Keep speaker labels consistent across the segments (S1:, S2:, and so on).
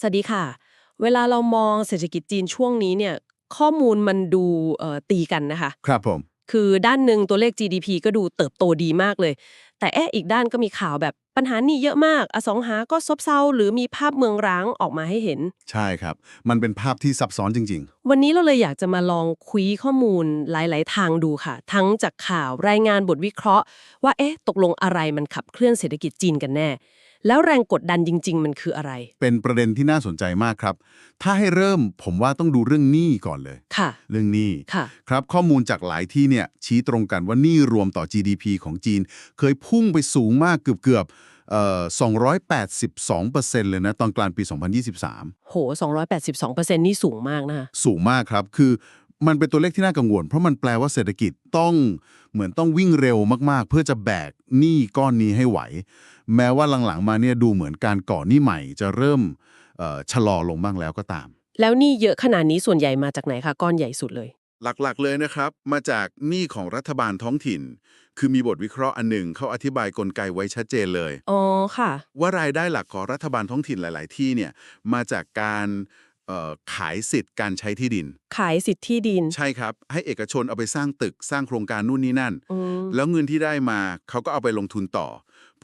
S1: สวัสดีค่ะ เวลาเรามองเศรษฐกิจจีนช่วงนี้เนี่ยข้อมูลมันดูเอ่อตีกันนะคะ
S2: ครับผม
S1: คือด้านหนึ่งตัวเลข GDP ก็ดูเติบโตดีมากเลย แต่แอะอีกด้านก็มีข่าวแบบปัญหาหนี้เยอะมาก อสงหาก็ซบเซาหรือมีภาพเมืองร้างออกมาให้เห็น
S2: ใช่ครับ มันเป็นภาพที่ซับซ้อนจริง
S1: วันนี้เราเลยอยากจะมาลองคุยข้อมูลหลาย ๆ ทางดูค่ะ ทั้งจากข่าวรายงานบทวิเคราะห์ ว่าเอ๊ะตกลงอะไรมันขับเคลื่อนเศรษฐกิจจีนกันแน่ แล้วแรงกดดันจริง ๆ มันคืออะไร
S2: ๆเป็นประเด็นที่น่าสนใจมากครับ ถ้าให้เริ่มผมว่าต้องดูเรื่องหนี้ก่อนเลย
S1: ค่ะ
S2: เรื่องหนี้
S1: ค่ะ
S2: ครับข้อมูลจากหลายที่เนี่ยชี้ตรงกันว่าหนี้รวมต่อ GDP ของจีน เคยพุ่งไปสูงมากเกือบเกือบๆเอ่อ282%เลยนะตอนกลางปี 2023
S1: โห 282%นี่สูงมากนะคะ
S2: สูงมากครับ คือ มันเป็นตัวเลขที่น่ากังวล เพราะมันแปลว่าเศรษฐกิจต้องเหมือนต้องวิ่งเร็วมากๆ เพื่อจะแบกหนี้ก้อนนี้ให้ไหว แม้ว่าหลังๆมาเนี่ยดูเหมือนการก่อหนี้ใหม่จะเริ่มเอ่อชะลอลงบ้างแล้วก็ตาม
S1: แล้วหนี่เยอะขนาดนี้ส่วนใหญ่มาจากไหนคะก้อนใหญ่สุดเลย
S2: หลักๆเลยนะครับ มาจากหนี้ของรัฐบาลท้องถิ่น คือมีบทวิเคราะห์อันหนึ่งเขาอธิบายกลไกไว้ชัดเจนเลย
S1: อ๋อค่ะ
S2: ว่ารายได้หลักของรัฐบาลท้องถิ่นหลาย ๆ ที่เนี่ยมาจากการเอ่อ ขายสิทธิ์การใช้ที่ดิน
S1: ขายสิทธิ์ที่ดิน
S2: ใช่ครับ ให้เอกชนเอาไปสร้างตึกสร้างโครงการนู่นนี่นั่น
S1: อืม
S2: แล้วเงินที่ได้มาเขาก็เอาไปลงทุนต่อ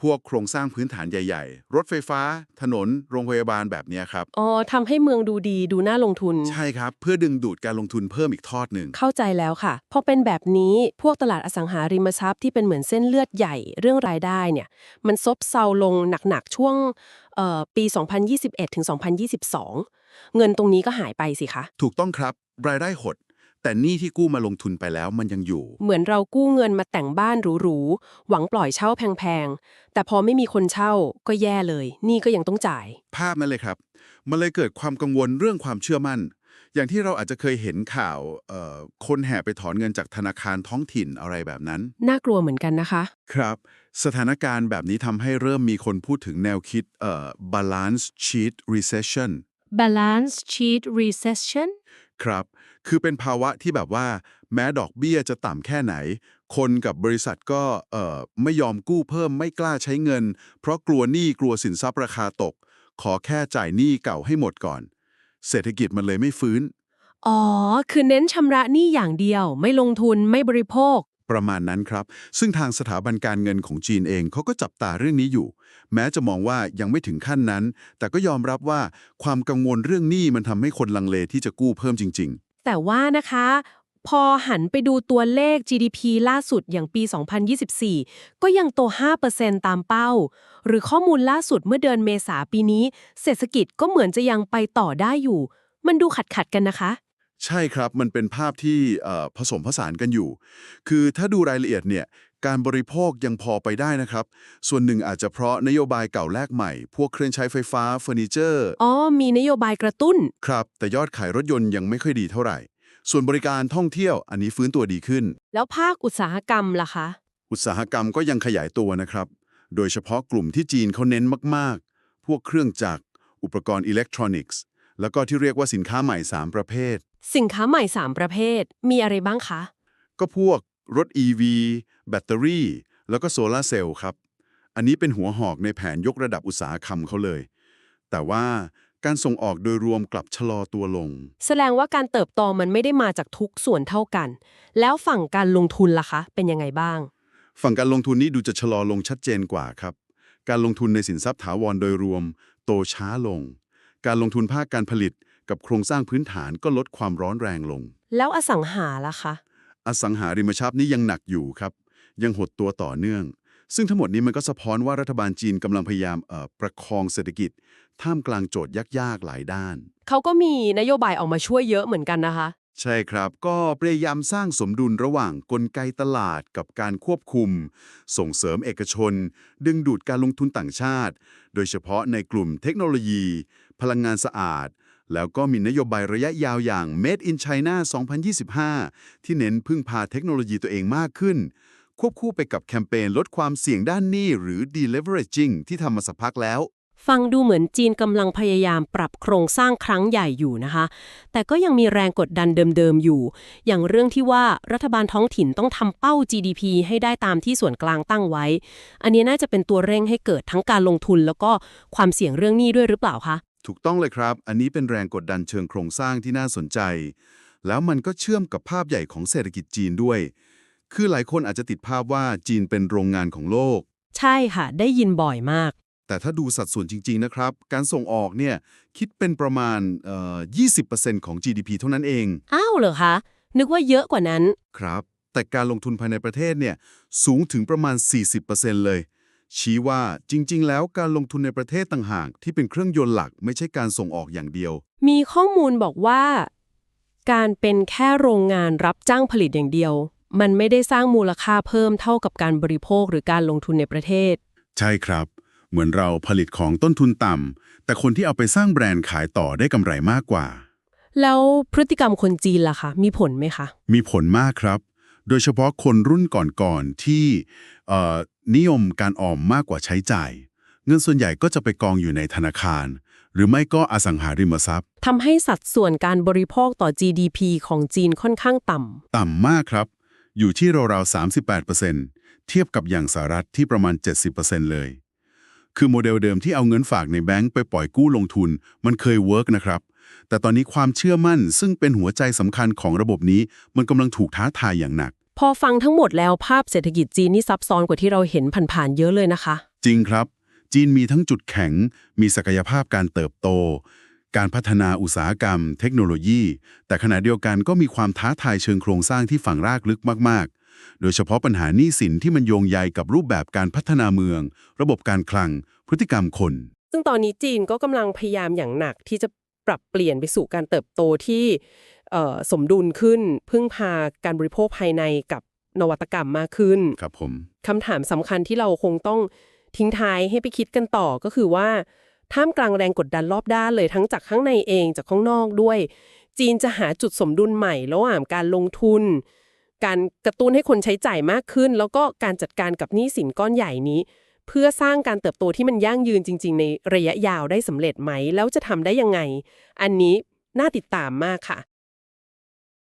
S2: พวกโครงสร้างพื้นฐานใหญ่ ๆ รถไฟฟ้า ถนน โรงพยาบาลแบบเนี้ยครับ
S1: อ๋อทำให้เมืองดูดีดูน่าลงทุน
S2: ใช่ครับ เพื่อดึงดูดการลงทุนเพิ่มอีกทอดหนึ่ง
S1: เข้าใจแล้วค่ะ พอเป็นแบบนี้พวกตลาดอสังหาริมทรัพย์ที่เป็นเหมือนเส้นเลือดใหญ่เรื่องรายได้เนี่ยมันซบเซาลงหนักๆช่วงเอ่อปี 2021ถึง2022 เงินตรงนี้ก็หายไปสิคะ
S2: ถูกต้องครับ รายได้หด แต่หนี้ที่กู้มาลงทุนไปแล้วมันยังอยู่
S1: เหมือนเรากู้เงินมาแต่งบ้านหรูๆหวังปล่อยเช่าแพงๆ แต่พอไม่มีคนเช่าก็แย่เลยหนี่ก็ยังต้องจ่าย
S2: ภาพนั้นเลยครับ มันเลยเกิดความกังวลเรื่องความเชื่อมั่น อย่างที่เราอาจจะเคยเห็นข่าวเอ่อคนแห่ไปถอนเงินจากธนาคารท้องถิ่นอะไรแบบนั้น
S1: น่ากลัวเหมือนกันนะคะ
S2: ครับ สถานการณ์แบบนี้ทำให้เริ่มมีคนพูดถึงแนวคิดเอ่อ balance sheet recession
S1: balance sheet recession
S2: ครับ คือเป็นภาวะที่แบบว่า แม้ดอกเบี้ยจะต่ำแค่ไหน คนกับบริษัทก็เอ่อไม่ยอมกู้เพิ่มไม่กล้าใช้เงิน เพราะกลัวหนี้กลัวสินทรัพย์ราคาตก ขอแค่จ่ายหนี้เก่าให้หมดก่อน เศรษฐกิจมันเลยไม่ฟื้น
S1: อ๋อ คือเน้นชำระหนี้อย่างเดียว ไม่ลงทุนไม่บริโภค
S2: ประมาณนั้นครับ ซึ่งทางสถาบันการเงินของจีนเองเขาก็จับตาเรื่องนี้อยู่ แม้จะมองว่ายังไม่ถึงขั้นนั้น แต่ก็ยอมรับว่าความกังวลเรื่องหนี้มันทำให้คนลังเลที่จะกู้เพิ่มจริง
S1: แต่ว่านะคะ พอหันไปดูตัวเลข GDP ล่าสุดอย่างปี 2024 ก็ยังโต 5%ตามเป้า หรือข้อมูลล่าสุดเมื่อเดือนเมษาปีนี้ เศรษฐกิจก็เหมือนจะยังไปต่อได้อยู่ มันดูขัดขัดกันนะคะ
S2: ใช่ครับมันเป็นภาพที่เอ่อผสมผสานกันอยู่ คือถ้าดูรายละเอียดเนี่ยการบริโภคยังพอไปได้นะครับ ส่วนหนึ่งอาจจะเพราะนโยบายเก่าแลกใหม่ พวกเครื่องใช้ไฟฟ้าเฟอร์นิเจอร์
S1: อ๋อมีนโยบายกระตุ้น
S2: ครับ แต่ยอดขายรถยนต์ยังไม่ค่อยดีเท่าไหร่ ส่วนบริการท่องเที่ยวอันนี้ฟื้นตัวดีขึ้น
S1: แล้วภาคอุตสาหกรรมล่ะคะ
S2: อุตสาหกรรมก็ยังขยายตัวนะครับ โดยเฉพาะกลุ่มที่จีนเขาเน้นมากๆ พวกเครื่องจักรอุปกรณ์อิเล็กทรอนิกส์ แล้วก็ที่เรียกว่าสินค้าใหม่ 3 ประเภท
S1: สินค้าใหม่ 3 ประเภท มีอะไรบ้างคะ
S2: ก็พวกรถ EV แบตเตอรี่ แล้วก็โซลาร์เซลล์ครับ อันนี้เป็นหัวหอกในแผนยกระดับอุตสาหกรรมเขาเลย แต่ว่าการส่งออกโดยรวมกลับชะลอตัวลง
S1: แสดงว่าการเติบโตมันไม่ได้มาจากทุกส่วนเท่ากัน แล้วฝั่งการลงทุนล่ะคะ เป็นยังไงบ้าง
S2: ฝั่งการลงทุนนี่ดูจะชะลอลงชัดเจนกว่าครับ การลงทุนในสินทรัพย์ถาวรโดยรวม โตช้าลง การลงทุนภาคการผลิต กับโครงสร้างพื้นฐานก็ลดความร้อนแรงลง
S1: แล้วอสังหาล่ะคะ
S2: อสังหาริมทรัพย์นี่ยังหนักอยู่ครับ ยังหดตัวต่อเนื่อง ซึ่งทั้งหมดนี้มันก็สะท้อนว่ารัฐบาลจีนกำลังพยายามเอ่อประคองเศรษฐกิจ ท่ามกลางโจทย์ยากๆหลายด้าน
S1: เขาก็มีนโยบายออกมาช่วยเยอะเหมือนกันนะคะ
S2: ใช่ครับ ก็พยายามสร้างสมดุลระหว่างกลไกตลาดกับการควบคุม ส่งเสริมเอกชน ดึงดูดการลงทุนต่างชาติ โดยเฉพาะในกลุ่มเทคโนโลยี พลังงานสะอาด แล้วก็มีนโยบายระยะยาวอย่าง Made in China 2025 ที่เน้นพึ่งพาเทคโนโลยีตัวเองมากขึ้น ควบคู่ไปกับแคมเปญลดความเสี่ยงด้านหนี้หรือ deleveraging ที่ทำมาสักพักแล้ว
S1: ฟังดูเหมือนจีนกำลังพยายามปรับโครงสร้างครั้งใหญ่อยู่นะคะ แต่ก็ยังมีแรงกดดันเดิมๆอยู่ อย่างเรื่องที่ว่ารัฐบาลท้องถิ่นต้องทำเป้า GDP ให้ได้ตามที่ส่วนกลางตั้งไว้ อันนี้น่าจะเป็นตัวเร่งให้เกิดทั้งการลงทุน แล้วก็ความเสี่ยงเรื่องหนี้ด้วยหรือเปล่าคะ
S2: ถูกต้องเลยครับ อันนี้เป็นแรงกดดันเชิงโครงสร้างที่น่าสนใจ แล้วมันก็เชื่อมกับภาพใหญ่ของเศรษฐกิจจีนด้วย คือหลายคนอาจจะติดภาพว่าจีนเป็นโรงงานของโลก
S1: ใช่ค่ะ ได้ยินบ่อยมาก
S2: แต่ถ้าดูสัดส่วนจริง ๆ นะครับ การส่งออกเนี่ยคิดเป็นประมาณเอ่อ20%ของ GDP เท่านั้นเอง
S1: อ้าวเหรอคะ นึกว่าเยอะกว่านั้น
S2: ครับ แต่การลงทุนภายในประเทศเนี่ยสูงถึงประมาณ 40%เลย ชี้ว่าจริง ๆ แล้วการลงทุนในประเทศต่างหากที่เป็นเครื่องยนต์หลักไม่ใช่การส่งออกอย่างเดียว
S1: มีข้อมูลบอกว่า การเป็นแค่โรงงานรับจ้างผลิตอย่างเดียว มันไม่ได้สร้างมูลค่าเพิ่มเท่ากับการบริโภคหรือการลงทุนในประเทศ
S2: ใช่ครับ เหมือนเราผลิตของต้นทุนต่ำแต่คนที่เอาไปสร้างแบรนด์ขายต่อได้กำไรมากกว่า
S1: แล้วพฤติกรรมคนจีนล่ะคะมีผลไหมคะ
S2: มีผลมากครับ โดยเฉพาะคนรุ่นก่อนๆที่เอ่อ นิยมการออมมากกว่าใช้จ่าย เงินส่วนใหญ่ก็จะไปกองอยู่ในธนาคาร หรือไม่ก็อสังหาริมทรัพย์
S1: ทำให้สัดส่วนการบริโภคต่อ GDP ของจีนค่อนข้างต่ำ
S2: ต่ำมากครับ อยู่ที่ราวๆ38%เทียบกับอย่างสหรัฐที่ประมาณ 70%เลย คือโมเดลเดิมที่เอาเงินฝากในแบงก์ไปปล่อยกู้ลงทุน มันเคยเวิร์กนะครับแต่ตอนนี้ความเชื่อมั่นซึ่งเป็นหัวใจสำคัญของระบบนี้มันกำลังถูกท้าทายอย่างหนัก
S1: พอฟังทั้งหมดแล้วภาพเศรษฐกิจจีนนี่ซับซ้อนกว่าที่เราเห็นผ่านๆเยอะเลยนะคะ
S2: จริงครับ จีนมีทั้งจุดแข็ง มีศักยภาพการเติบโต การพัฒนาอุตสาหกรรม เทคโนโลยี แต่ขณะเดียวกันก็มีความท้าทายเชิงโครงสร้างที่ฝังรากลึกมากๆ โดยเฉพาะปัญหาหนี้สินที่มันโยงใยกับรูปแบบการพัฒนาเมือง ระบบการคลัง พฤติกรรมคน
S1: ซึ่งตอนนี้จีนก็กำลังพยายามอย่างหนักที่จะปรับเปลี่ยนไปสู่การเติบโตที่เอ่อ สมดุลขึ้น พึ่งพาการบริโภคภายในกับนวัตกรรมมากขึ้น
S2: ครับผม
S1: คำถามสำคัญที่เราคงต้องทิ้งท้ายให้ไปคิดกันต่อก็คือว่า ท่ามกลางแรงกดดันรอบด้านเลยทั้งจากข้างในเองจากข้างนอกด้วย จีนจะหาจุดสมดุลใหม่ระหว่างการลงทุน การกระตุ้นให้คนใช้จ่ายมากขึ้น แล้วก็การจัดการกับหนี้สินก้อนใหญ่นี้ เพื่อสร้างการเติบโตที่มันยั่งยืนจริง ๆ ในระยะยาวได้สำเร็จไหม แล้วจะทำได้ยังไง อันนี้น่าติดตามมากค่ะ